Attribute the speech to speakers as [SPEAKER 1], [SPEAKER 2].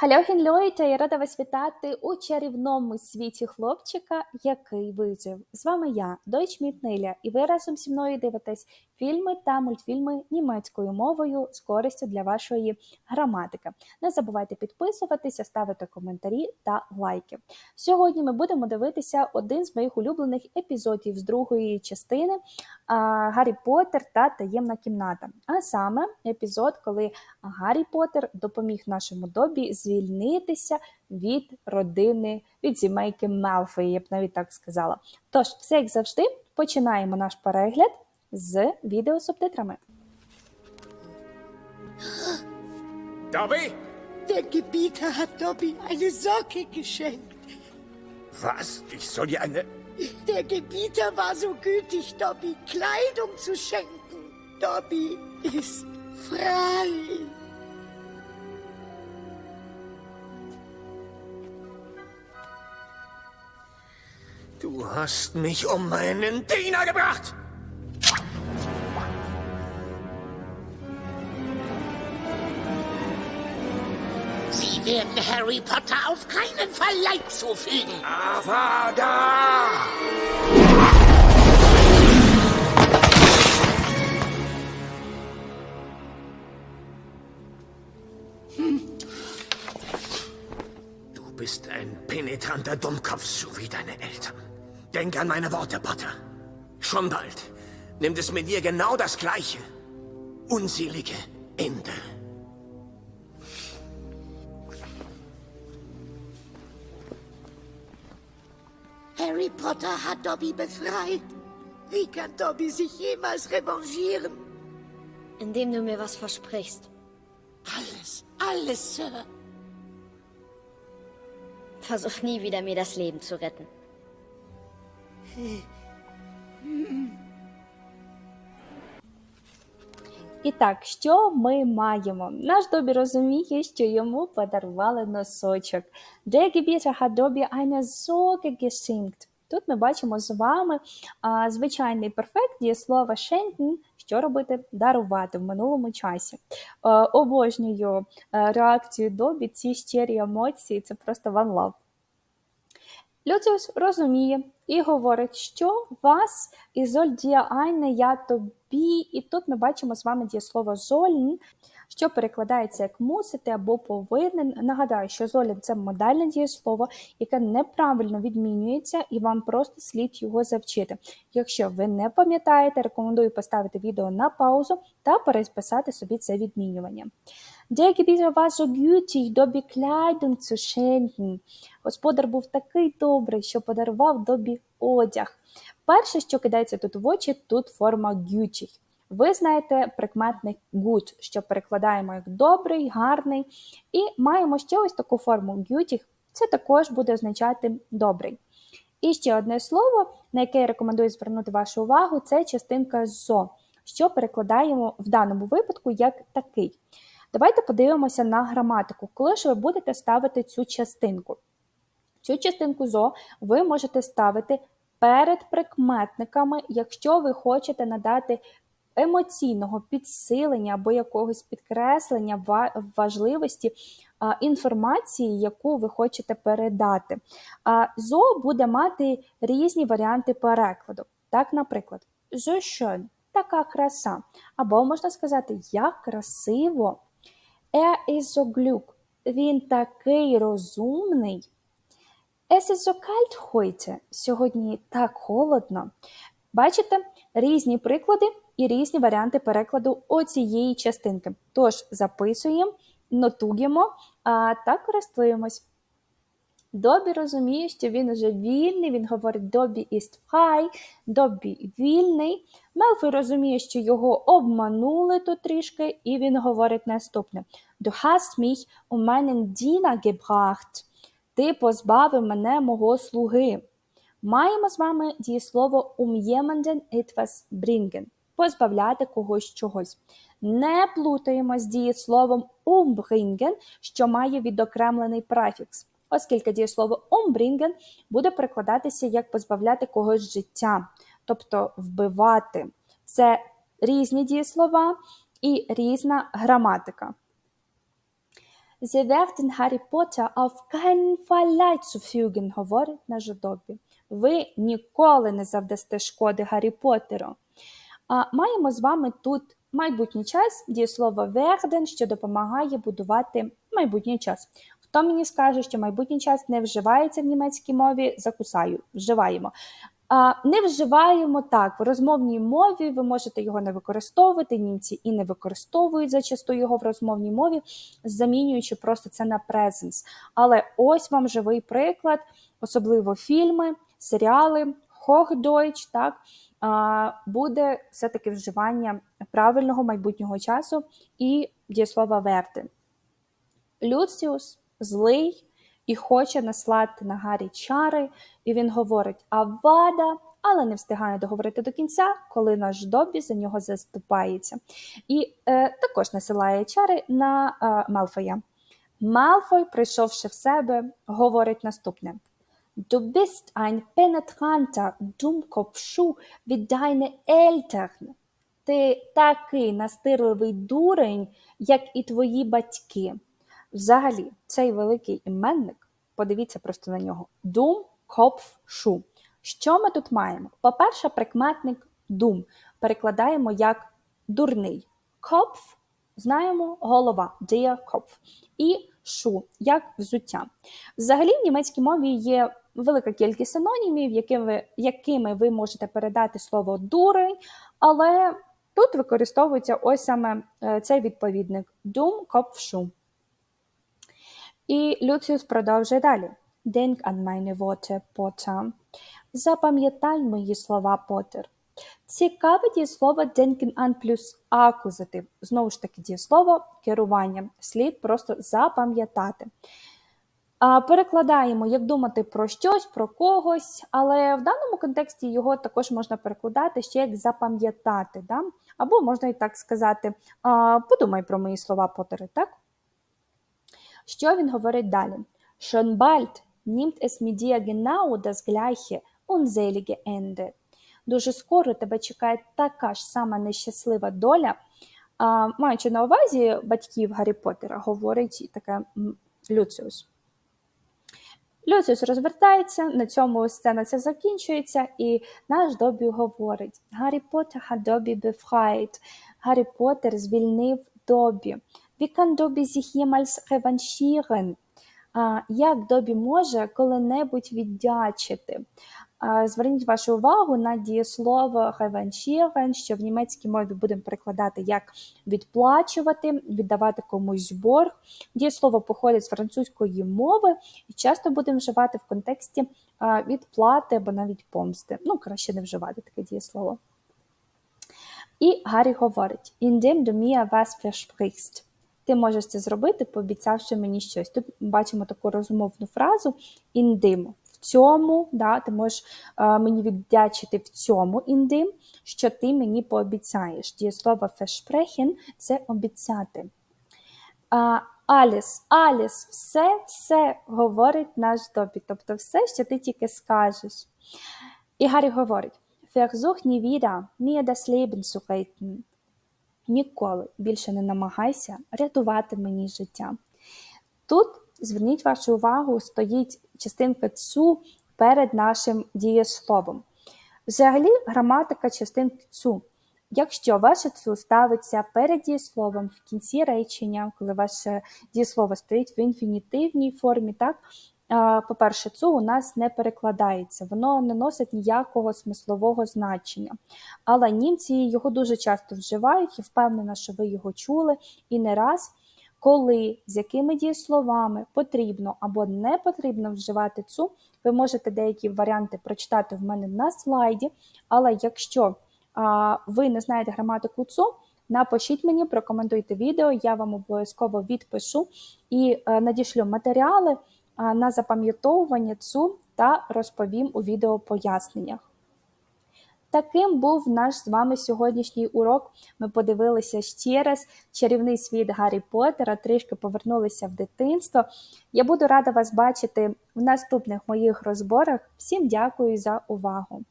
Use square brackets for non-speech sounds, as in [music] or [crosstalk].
[SPEAKER 1] Хальохін Льойта, я рада вас вітати у чарівному світі хлопчика, який вижив. З вами я, Дойч Мітнеля, і ви разом зі мною дивитесь фільми та мультфільми німецькою мовою з користю для вашої граматики. Не забувайте підписуватися, ставити коментарі та лайки. Сьогодні ми будемо дивитися один з моїх улюблених епізодів з другої частини Гаррі Поттер та таємна кімната. А саме епізод, коли Гаррі Поттер допоміг нашому добі звільнитися від родини, від сімейки Мелфої, я б навіть так сказала. Тож, все як завжди, починаємо наш перегляд з відеосубтитрами. [gasps]
[SPEAKER 2] Dobby?
[SPEAKER 3] Der Gebieter hat Dobby eine Socke geschenkt.
[SPEAKER 2] Was? Ich soll dir eine...
[SPEAKER 3] Der Gebieter war so gütig, Dobby Kleidung zu schenken. Dobby ist frei.
[SPEAKER 2] Du hast mich um meinen Diener gebracht!
[SPEAKER 3] Werden Harry Potter auf keinen Fall Leid zufügen.
[SPEAKER 2] Aber da! Du bist ein penetranter Dummkopf, so wie deine Eltern. Denk an meine Worte, Potter. Schon bald nimmt es mit dir genau das gleiche. Unselige Ende.
[SPEAKER 3] Harry Potter hat Dobby befreit. Wie kann Dobby sich jemals revanchieren?
[SPEAKER 4] Indem du mir was versprichst.
[SPEAKER 3] Alles, alles, Sir.
[SPEAKER 4] Versuch nie wieder, mir das Leben zu retten.
[SPEAKER 1] І так, що ми маємо? Наш Добі розуміє, що йому подарували носочок. Der Gebieter hat Dobby eine Socke geschenkt. Тут ми бачимо з вами а, звичайний перфект дієслова schenken, що робити дарувати в минулому часі. Е, обожнюю е, реакцію Добі, ці щирі емоції, це просто one love. Люціус розуміє і говорить, що вас і золь діайне я тобі. І тут ми бачимо з вами дієслово зольн, що перекладається як мусити або повинен. Нагадаю, що золін це модальне дієслово, яке неправильно відмінюється, і вам просто слід його завчити. Якщо ви не пам'ятаєте, рекомендую поставити відео на паузу та переписати собі це відмінювання. Gebieter war so gütig, Добі Kleidung zu schenken. Господар був такий добрий, що подарував Добі одяг. Перше, що кидається тут в очі, тут форма gütig. Ви знаєте прикметник good, що перекладаємо як добрий, гарний. І маємо ще ось таку форму gütig. Це також буде означати добрий. І ще одне слово, на яке я рекомендую звернути вашу увагу, це частинка зо, що перекладаємо в даному випадку як такий. Давайте подивимося на граматику, коли ж ви будете ставити цю частинку. Цю частинку зо ви можете ставити перед прикметниками, якщо ви хочете надати емоційного підсилення або якогось підкреслення важливості інформації, яку ви хочете передати. Зо буде мати різні варіанти перекладу. Так, наприклад, «So schön» – така краса. Або можна сказати, як красиво. Er. Він такий розумний. Es ist so heute. Сьогодні так холодно. Бачите, різні приклади і різні варіанти перекладу оцієї частинки. Тож записуємо, нотуємо та користуємось. Добі розуміє, що він уже вільний, він говорить Добі ist frei, Добі вільний. Мелфі розуміє, що його обманули тут трішки, і він говорить наступне: Du hast mich um meinen Diener gebracht. Ти позбавив мене мого слуги. Маємо з вами дієслово um jemanden etwas bringen – позбавляти когось чогось. Не плутаємо з дієсловом umbringen, що має відокремлений префікс, оскільки дієслово umbringen буде перекладатися як позбавляти когось життя, тобто вбивати. Це різні дієслова і різна граматика. Sie werden Harry Potter auf keinen Fall leid zufügen, говорить наш Добі. Ви ніколи не завдасте шкоди Гаррі Поттеру. Маємо з вами тут майбутній час, дієслово werden, що допомагає будувати майбутній час. Хто мені скаже, що майбутній час не вживається в німецькій мові, закусаю, вживаємо. Не вживаємо так. В розмовній мові ви можете його не використовувати. Німці і не використовують зачасту його в розмовній мові, замінюючи просто це на presence. Але ось вам живий приклад, особливо фільми, серіали, Hochdeutsch, так, буде все-таки вживання правильного майбутнього часу і дієслова верти. Люціус злий і хоче наслати на Гаррі чари, і він говорить Авада, але не встигає договорити до кінця, коли наш Добі за нього заступається. І е, також насилає чари на е, Малфоя. Малфой, прийшовши в себе, говорить наступне: Du bist ein penetranter Dummkopfschuh wie deine Eltern. Ти такий настирливий дурень, як і твої батьки. Взагалі, цей великий іменник, подивіться просто на нього: Дум, Kopf, Шу. Що ми тут маємо? По-перше, прикметник дум перекладаємо як дурний. Kopf, знаємо, голова, der Kopf. І шу, як взуття. Взагалі, в німецькій мові є велика кількість синонімів, якими ви, якими ви можете передати слово дурень, але тут використовується ось саме е, цей відповідник Дум, Kopf, Шу. І Люціус продовжує далі. Denk an meine Worte, Potter. Запам'ятай мої слова, Поттер. Цікаве дієслово denken an плюс акузатив. Знову ж таки, дієслово керування. Слід просто запам'ятати. Перекладаємо, як думати про щось, про когось, але в даному контексті його також можна перекладати ще як запам'ятати. Да? Або можна і так сказати, подумай про мої слова, Поттери, так? Що він говорить далі? Schon bald nimmt es mit dir genau das gleiche unselige Ende. Дуже скоро тебе чекає така ж сама нещаслива доля. А, маючи на увазі батьків Гаррі Поттера, говорить таке Люціус. Люціус розвертається, на цьому сцена ця закінчується, і наш Добі говорить: Гаррі Поттер hat Добі befreit. Гаррі Поттер звільнив Добі. Wie kann Добі sich jemals revanchieren? Як Добі може коли-небудь віддячити? Зверніть вашу увагу на дієслово revanchieren, що в німецькій мові будемо перекладати як відплачувати, віддавати комусь борг. Дієслово походить з французької мови і часто будемо вживати в контексті відплати або навіть помсти. Ну, краще не вживати таке дієслово. І Гаррі говорить: Indem du mir was versprichst. Ти можеш це зробити, пообіцявши мені щось. Тут бачимо таку розмовну фразу індим. Цьому, да, ти можеш е, мені віддячити в цьому індим, що ти мені пообіцяєш. Дієслово versprechen – це обіцяти. Аліс, Аліс, все, все говорить наш добі, тобто все, що ти тільки скажеш. І Гаррі говорить: Versuch nie wieder, mir das Leben. Ніколи більше не намагайся рятувати мені життя. Тут зверніть вашу увагу, стоїть частинка цу перед нашим дієсловом. Взагалі, граматика частинки цу. Якщо ваше цу ставиться перед дієсловом в кінці речення, коли ваше дієслово стоїть в інфінітивній формі, так, по-перше, цу у нас не перекладається, воно не носить ніякого смислового значення. Але німці його дуже часто вживають, я впевнена, що ви його чули і не раз, коли з якими дієсловами потрібно або не потрібно вживати цу, ви можете деякі варіанти прочитати в мене на слайді. Але якщо а, ви не знаєте граматику ЦУ, напишіть мені, прокоментуйте відео, я вам обов'язково відпишу і е, надішлю матеріали а, на запам'ятовування ЦУ та розповім у відео поясненнях. Таким був наш з вами сьогоднішній урок. Ми подивилися ще раз чарівний світ Гаррі Поттера, трішки повернулися в дитинство. Я буду рада вас бачити в наступних моїх розборах. Всім дякую за увагу!